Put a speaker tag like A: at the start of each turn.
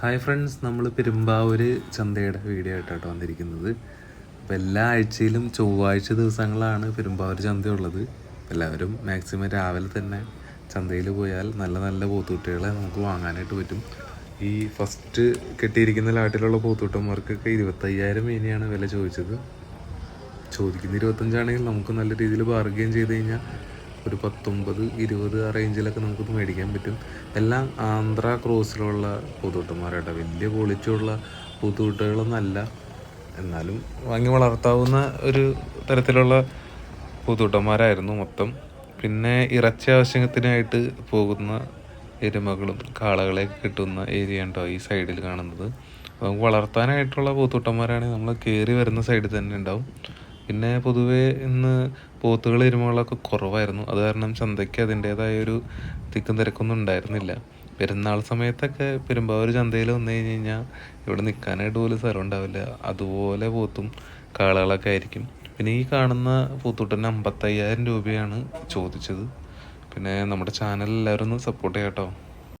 A: Hi friends നമ്മൾ Perumbavoor ചന്തയുടെ video ആയിട്ടാണ് വന്നിരിക്കുന്നത്. അപ്പോൾ എല്ലാ ആഴ്ചയിലും ചൊവ്വാഴ്ച ദിവസങ്ങളാണ് പെരുമ്പാവൂർ ചന്തയുള്ളത്. എല്ലാവരും മാക്സിമം രാവിലെ തന്നെ ചന്തയിൽ പോയാൽ നല്ല നല്ല പോത്തുകുട്ടികളെ നമുക്ക് വാങ്ങാനായിട്ട് പറ്റും. ഈ ഫസ്റ്റ് കെട്ടിയിരിക്കുന്ന ലാട്ടിലുള്ള പോത്തുകുട്ടന്മാർക്കൊക്കെ ഇരുപത്തയ്യായിരം മീനിയാണ് വില ചോദിച്ചത്. ചോദിക്കുന്ന ഇരുപത്തഞ്ചാണെങ്കിൽ നമുക്ക് നല്ല രീതിയിൽ ബാർഗെയിൻ ചെയ്ത് കഴിഞ്ഞാൽ ഒരു പത്തൊമ്പത് ഇരുപത് ആ റേഞ്ചിലൊക്കെ നമുക്കിത് മേടിക്കാൻ പറ്റും. എല്ലാം ആന്ധ്ര ക്രോസിലുള്ള പൂത്തോട്ടന്മാരാട്ടോ വലിയ ക്വാളിറ്റിയുള്ള പൂത്തുകുട്ടികളൊന്നല്ല എന്നാലും വാങ്ങി വളർത്താവുന്ന ഒരു തരത്തിലുള്ള പൂത്തോട്ടന്മാരായിരുന്നു മൊത്തം. പിന്നെ ഇറച്ചി ആവശ്യത്തിനായിട്ട് പോകുന്ന എരുമകളും കാളകളെയൊക്കെ കിട്ടുന്ന ഏരിയ ഉണ്ടോ ഈ സൈഡിൽ കാണുന്നത്. നമുക്ക് വളർത്താനായിട്ടുള്ള പൂത്തോട്ടന്മാരാണെങ്കിൽ നമ്മൾ കയറി വരുന്ന സൈഡിൽ തന്നെ ഉണ്ടാവും. പിന്നെ പൊതുവേ ഇന്ന് പോത്തുകൾ എരുമകളൊക്കെ കുറവായിരുന്നു. അത് കാരണം ചന്തയ്ക്ക് അതിന്റേതായ ഒരു തിക്കും തിരക്കൊന്നും ഉണ്ടായിരുന്നില്ല. പെരുന്നാൾ സമയത്തൊക്കെ പെരുമ്പാവൂർ ചന്തയിൽ വന്നു കഴിഞ്ഞ് കഴിഞ്ഞാൽ ഇവിടെ നിൽക്കാനായിട്ട് പോലും സ്ഥലം ഉണ്ടാവില്ല. അതുപോലെ പോത്തും കാളകളൊക്കെ ആയിരിക്കും. പിന്നെ ഈ കാണുന്ന പൂത്തൂട്ടന് അമ്പത്തയ്യായിരം രൂപയാണ് ചോദിച്ചത്. പിന്നെ നമ്മുടെ ചാനൽ എല്ലാവരും ഒന്ന് സപ്പോർട്ട് ചെയ്യാം കേട്ടോ